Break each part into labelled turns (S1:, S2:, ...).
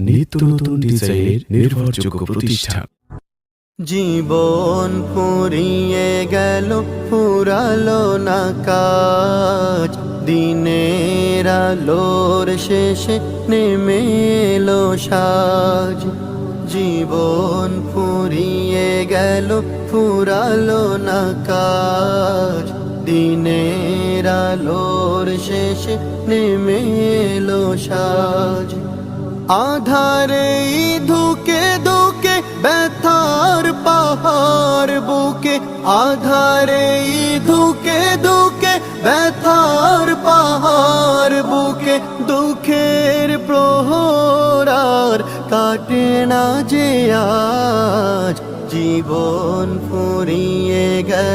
S1: নিত্য নতুন ডিজাইনের নির্ভরযোগ্য প্রতিষ্ঠান।
S2: জীবন ফুরিয়ে গেল, ফুরালো না কাজ। দিনের আলোর শেষে নেমে এলো সাজ। জীবন ফুরিয়ে গেল, ফুরালো না কাজ। দিনের আলোর শেষে নেমে এলো সাজ। আধারে ধুকে ধুকে ব্যথার পাহাড় বুকে, আধারে ধুকে ধুকে ব্যথার পাহাড় বুকে, দুঃখের প্রহরার কাটে না যে আজ। জীবন ফুরিয়ে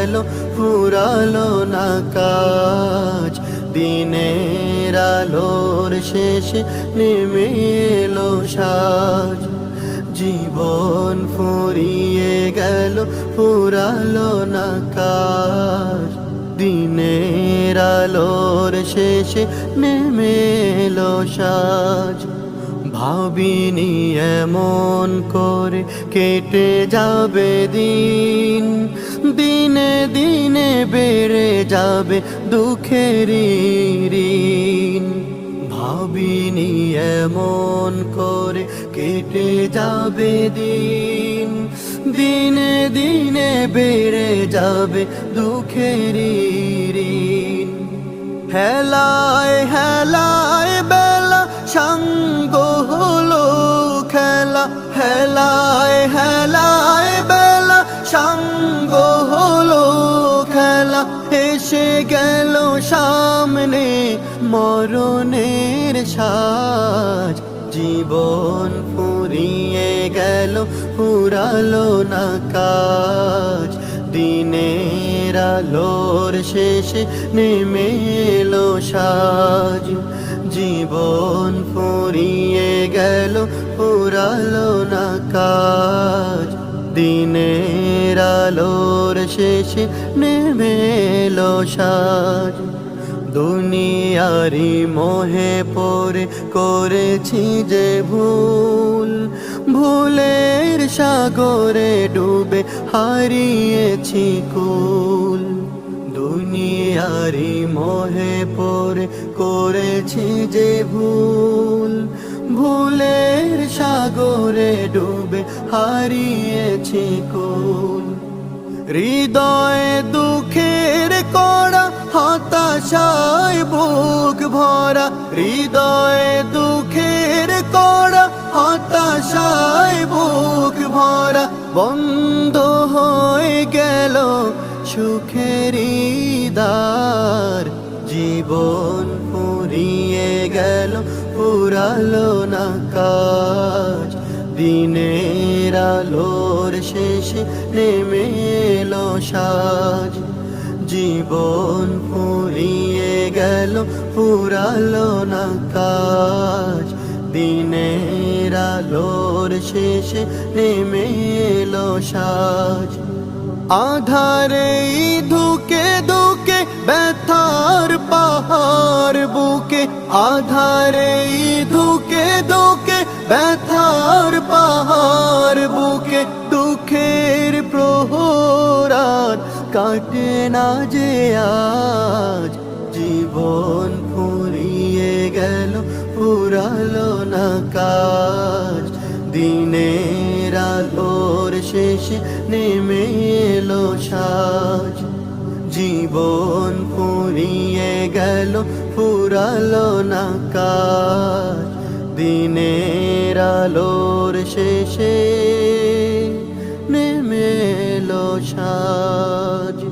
S2: গেল, ফুরালো না কাজ। দিনের আলোর শেষে নেমে এলো সাজ। জীবন ফুরিয়ে গেল, ফুরালো না কাজ। দিনের আলোর শেষে নেমে এলো সাজ। ভাবিনি এমন করে কেটে যাবে দিন। দিনে দিনে বেড়ে যাবে দুঃখের ঋণ। ভাবিনি এমন করে কেটে যাবে দিন। দিনে দিনে বেড়ে যাবে দুঃখের ঋণ। হেলায় হেলায় বেলা, সঙ্গ হলো খেলা। হেলায় হেলায় বেলা, সঙ্গ এসে গেল সামনে মরণের সাজ। জীবন ফুরিয়ে গেল, ফুরালো না কাজ। দিনের আলোর শেষে নেমে এলো সাজ। জীবন ফুরিয়ে গেল, ফুরালো না কাজ। দিনের আলোর শেষে নেমে এলো সাজ। দুনিয়ারি মোহে পরে করেছি যে ভুল, ভুলের সাগরে ডুবে হারিয়েছি কুল। দুনিয়ারি মোহে পরে করেছি যে ভুল, ভুলের সাগরে ডুবে হারিয়েছি কুল। হৃদয়ে দুঃখের কড়া, হতাশায় বুক ভরা। হৃদয়ে দুঃখের কড়া, হতাশায় বুক ভরা। বন্ধ হয়ে গেল সুখের দ্বার জীবন ফুরিয়ে গেল, ফুরালো না কাজ। দিনের আলোর শেষে নেমে এলো সাজ। জীবন ফুরিয়ে গেল, ফুরালো না কাজ। দিনের আলোর শেষে নেমে এলো সাজ। আধারে ধুকে ধুকে ব্যথার পাহাড় বুকে, আধারে ধুকে ধুকে, ব্যথার পাহাড় বুকে, দুঃখের প্রহরার কাটে না যে আজ। জীবন ফুরিয়ে গেল, ফুরালো না কাজ। দিনের আলোর শেষে নেমে এলো সাজ। জীবন পুরিয়ে গেল ফুরালো না কাজ। দিনের আলোর শেষে নেমে সাজ।